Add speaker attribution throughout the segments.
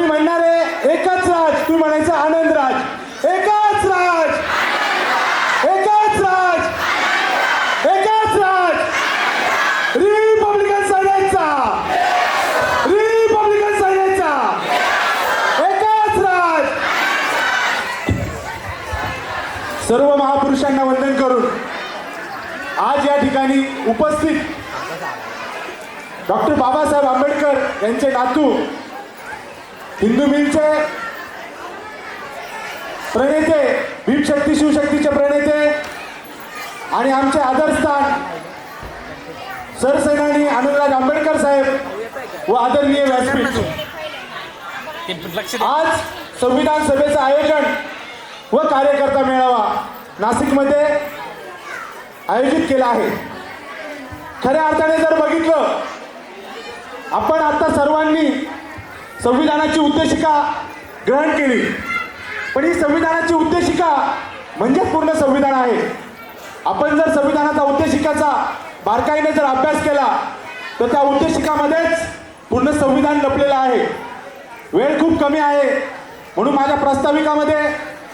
Speaker 1: मी म्हणणार आहे एकच राज. तुम्ही म्हणायचं आनंद राज. एकच राज. एकच राज. एकच राज. रिपब्लिकन सैन्याचा. रिपब्लिकन सैन्याचा. एकच राज. सर्व महापुरुषांना वंदन करून आज या ठिकाणी उपस्थित डॉक्टर बाबासाहेब आंबेडकर यांचे नातू हिंदू मिलचे प्रणेते भीमशक्ती शिवशक्तीचे प्रणेते आणि आमचे आदरस्थान सरसेनानी आनंदराज आंबेडकर साहेब व आदरणीय व्यासपीठ. आज संविधान सभेचं आयोजन व कार्यकर्ता मेळावा नाशिकमध्ये आयोजित केला आहे. खऱ्या अर्थाने जर बघितलं आपण आता सर्वांनी संविधानाची उद्देशिका ग्रहण केली. पण ही संविधानाची उद्देशिका म्हणजे पूर्ण संविधान आहे. आपण जर संविधानाचा उद्देशिकाचा बारकाईने जर अभ्यास केला तर त्या उद्देशिकामध्येच पूर्ण संविधान लपलेलं आहे. वेळ खूप कमी आहे. म्हणून माझ्या प्रस्ताविकामध्ये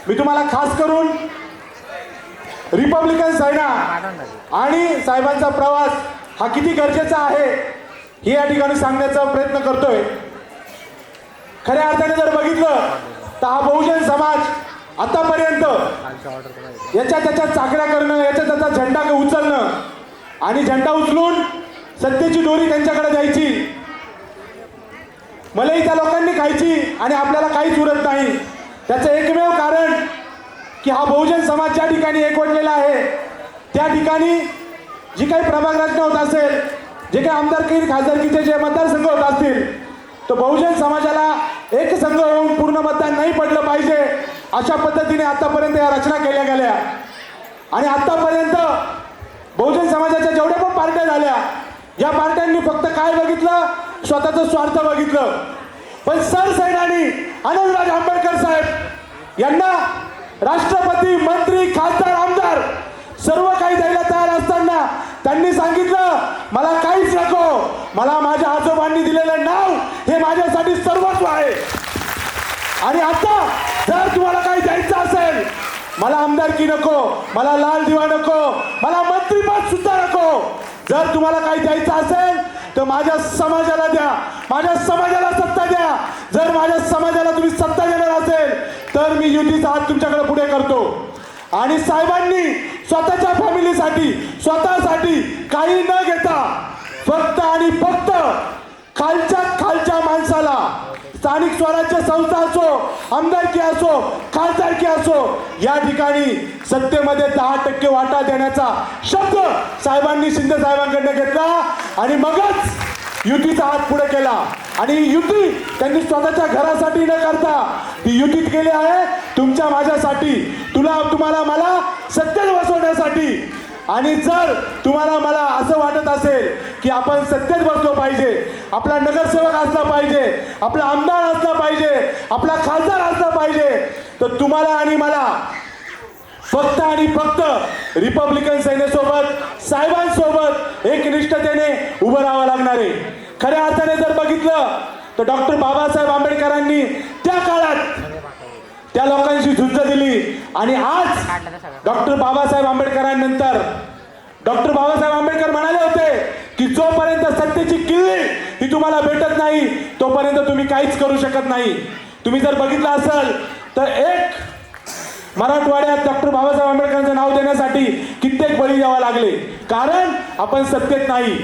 Speaker 1: मी तुम्हाला खास करून रिपब्लिकन सेना आणि साहेबांचा प्रवास हा किती गरजेचा आहे हे या ठिकाणी सांगण्याचा प्रयत्न करतोय. खऱ्या अर्थाने जर बघितलं तर हा बहुजन समाज आतापर्यंत याच्या त्याच्या चाकऱ्या करणं याच्या त्याचा झेंडा उचलणं आणि झेंडा उचलून सत्तेची दोरी त्यांच्याकडे द्यायची. मलाही त्या लोकांनी खायची आणि आपल्याला काहीच उरत नाही. त्याचं एकमेव कारण की हा बहुजन समाज ज्या ठिकाणी एकवटलेला आहे त्या ठिकाणी जी काही प्रभाग रचना होत असेल जे काही आमदारकी खासदारकीचे जे मतदारसंघ होत असतील तर बहुजन समाजाला एक संघ होऊन पूर्ण मतदान नाही पडलं पाहिजे. अशा पद्धतीने आतापर्यंत या रचना केल्या गेल्या. आणि आतापर्यंत बहुजन समाजाच्या जेवढ्या पण पार्ट्या झाल्या या पार्ट्यांनी फक्त काय बघितलं? स्वतःचं स्वार्थ बघितलं. पण सरसैनानी आनंदराज आंबेडकर साहेब यांना राष्ट्रपती मंत्री खासदार आमदार सर्व काही द्यायला तयार असताना त्यांनी सांगितलं मला मला माझ्या आजोबांनी दिलेलं नाव हे माझ्यासाठी सर्वस्व आहे. आणि आता जर तुम्हाला काही द्यायचं असेल मला आमदारकी नको मला लाल दिवा नको मला मंत्रीपद सुद्धा नको. जर तुम्हाला काही द्यायचं असेल तर माझ्या समाजाला द्या माझ्या समाजाला सत्ता द्या. जर माझ्या समाजाला तुम्ही सत्ता देणार असेल तर मी युतीचा हात तुमच्याकडे पुढे करतो. आणि साहेबांनी स्वतःच्या फॅमिलीसाठी स्वतःसाठी काही न घेता फक्त आणि फक्त खालच्या खालच्या माणसाला. स्थानिक स्वराज्य संस्था असो आमदारकी असो खासदारकी असो या ठिकाणी सत्तेमध्ये दहा टक्के वाटा देण्याचा शब्द साहेबांनी शिंदे साहेबांकडनं घेतला आणि मगच युतीचा हात पुढे केला. आणि युती त्यांनी स्वतःच्या घरासाठी न करता ती युतीत केली आहे. तुमच्या माझ्यासाठी तुला तुम्हाला मला सत्तेत बसवण्यासाठी आणि जर तुम्हाला मला असं वाटत असेल की आपण सत्तेत बसलो पाहिजे आपला नगरसेवक असला पाहिजे आपला आमदार असला पाहिजे आपला खासदार असला पाहिजे तर तुम्हाला आणि मला फक्त आणि फक्त रिपब्लिकन सेनेसोबत साहेबांसोबत एकनिष्ठतेने उभं राहावं लागणार आहे. खऱ्या अर्थाने जर बघितलं तर डॉक्टर बाबासाहेब आंबेडकरांनी त्या काळात त्या लोकांशी झुंज दिली. आणि आज डॉक्टर बाबासाहेब आंबेडकरांनंतर डॉक्टर बाबासाहेब आंबेडकर म्हणाले होते की जोपर्यंत सत्तेची किल्ली ही तुम्हाला भेटत नाही तोपर्यंत तुम्ही काहीच करू शकत नाही. तुम्ही जर बघितलं असेल तर एक मराठवाड्यात डॉक्टर बाबासाहेब आंबेडकरांचं नाव देण्यासाठी कित्येक बळी द्यावा लागले. कारण आपण सत्तेत नाही.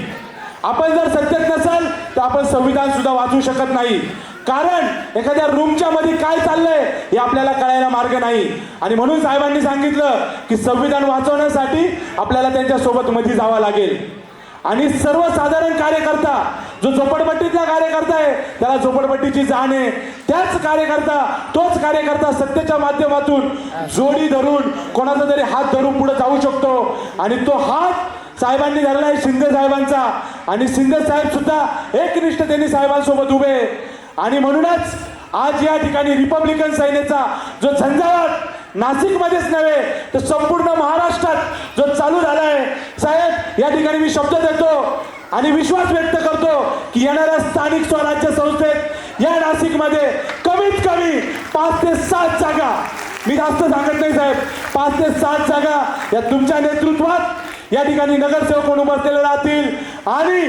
Speaker 1: आपण जर सत्तेत नसाल तर आपण संविधान सुद्धा वाचू शकत नाही. कारण एखाद्या रूमच्या मध्ये काय चाललंय हे आपल्याला कळायला मार्ग नाही. आणि म्हणून साहेबांनी सांगितलं की संविधान वाचवण्यासाठी आपल्याला त्यांच्यासोबत मध्ये जावं लागेल. आणि सर्वसाधारण कार्यकर्ता जो झोपडपट्टीतला कार्यकर्ता आहे त्याला झोपडपट्टीची जाण आहे. त्याच कार्यकर्ता तोच कार्यकर्ता सत्तेच्या माध्यमातून जोडी धरून कोणाचा तरी हात धरून पुढे जाऊ शकतो. आणि तो हात साहेबांनी धरला आहे शिंदे साहेबांचा. आणि शिंदे साहेब सुद्धा एकनिष्ठतेने साहेबांसोबत उभे. आहे. आणि म्हणूनच आज या ठिकाणी रिपब्लिकन सेनेचा जो झंझावात नाशिकमध्येच नव्हे तर संपूर्ण महाराष्ट्रात जो चालू झाला आहे साहेब या ठिकाणी मी शब्द देतो आणि विश्वास व्यक्त करतो की येणाऱ्या स्थानिक स्वराज्य संस्थेत या नाशिकमध्ये कमीत कमी पाच ते सात जागा मी जास्त सांगत नाही साहेब पाच ते सात जागा या तुमच्या नेतृत्वात या ठिकाणी नगरसेवक म्हणून बसलेले राहतील आणि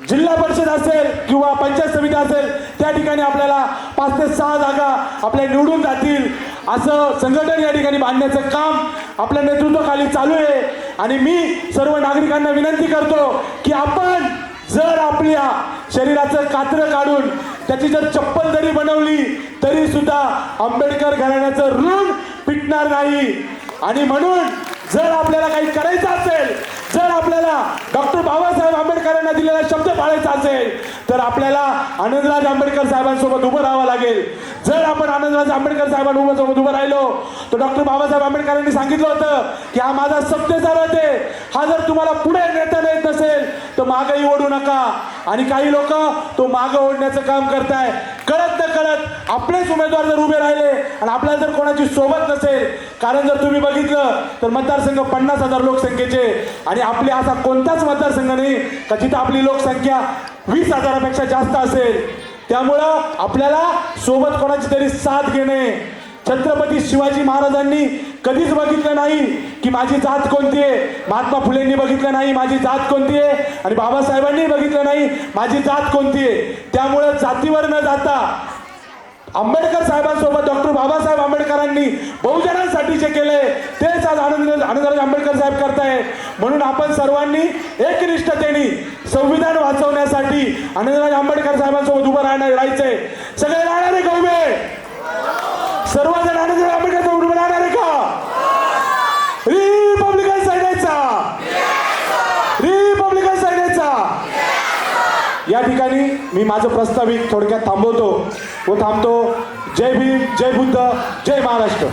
Speaker 1: जिल्हा परिषद असेल किंवा पंचायत समिती असेल त्या ठिकाणी आपल्याला पाच ते सहा जागा आपल्या निवडून जातील. असं संघटन या ठिकाणी बांधण्याचं काम आपल्या नेतृत्वाखाली चालू आहे. आणि मी सर्व नागरिकांना विनंती करतो की आपण जर आपल्या शरीराचं कात्र काढून त्याची जर चप्पल जरी बनवली तरी सुद्धा आंबेडकर घराण्याचं ऋण पिटणार नाही. आणि म्हणून जर आपल्याला काही करायचं असेल जर आपल्याला डॉक्टर बाबासाहेब आंबेडकरांना दिलेला शब्द पाळायचा असेल तर आपल्याला आनंदराज आंबेडकर साहेबांसोबत उभं राहावं लागेल. जर आपण आनंदराज आंबेडकर साहेबांसोबत उभं राहिलो तर डॉक्टर बाबासाहेब आंबेडकरांनी सांगितलं होतं की हा माझा सत्य रथ आहे. हा जर तुम्हाला पुढे नेता येत नसेल तर मागेही ओढू नका. आणि काही लोक तो मागं ओढण्याचं काम करताय. कळत न कळत आपलेच उमेदवार जर उभे राहिले आणि आपल्याला जर कोणाची सोबत नसेल कारण जर तुम्ही बघितलं तर मतदारसंघ पन्नास हजार लोकसंख्येचे आणि आपले असा कोणताच मतदारसंघ नाही का जिथं आपली लोकसंख्या वीस हजारापेक्षा जास्त असेल. त्यामुळं आपल्याला सोबत कोणाची तरी साथ घेणे. छत्रपती शिवाजी महाराजांनी कधीच बघितलं नाही की माझी जात कोणती आहे? महात्मा फुलेंनी बघितलं नाही माझी जात कोणती आहे? आणि बाबासाहेबांनी बघितलं नाही माझी जात कोणती आहे? त्यामुळं जातीवर न जाता आंबेडकर साहेबांसोबत डॉक्टर बाबासाहेब आंबेडकरांनी बहुजनांसाठी जे केले तेच आज आनंद आनंदराज आंबेडकर साहेब करताय. म्हणून आपण सर्वांनी एकनिष्ठतेने संविधान वाचवण्यासाठी आनंदराज आंबेडकर साहेबांसोबत उभं राहणार राहायचंय. सगळे राहणार आहे सर्वजण आनंदराज आंबेडकर सोबत उभं राहणार आहे का रिपब्लिकन सैन्याचा रिपब्लिकन सैन्याचा या ठिकाणी मी माझं प्रस्तावित थोडक्यात थांबवतो व थांबतो. जय भीम जय बुद्ध जय महाराष्ट्र.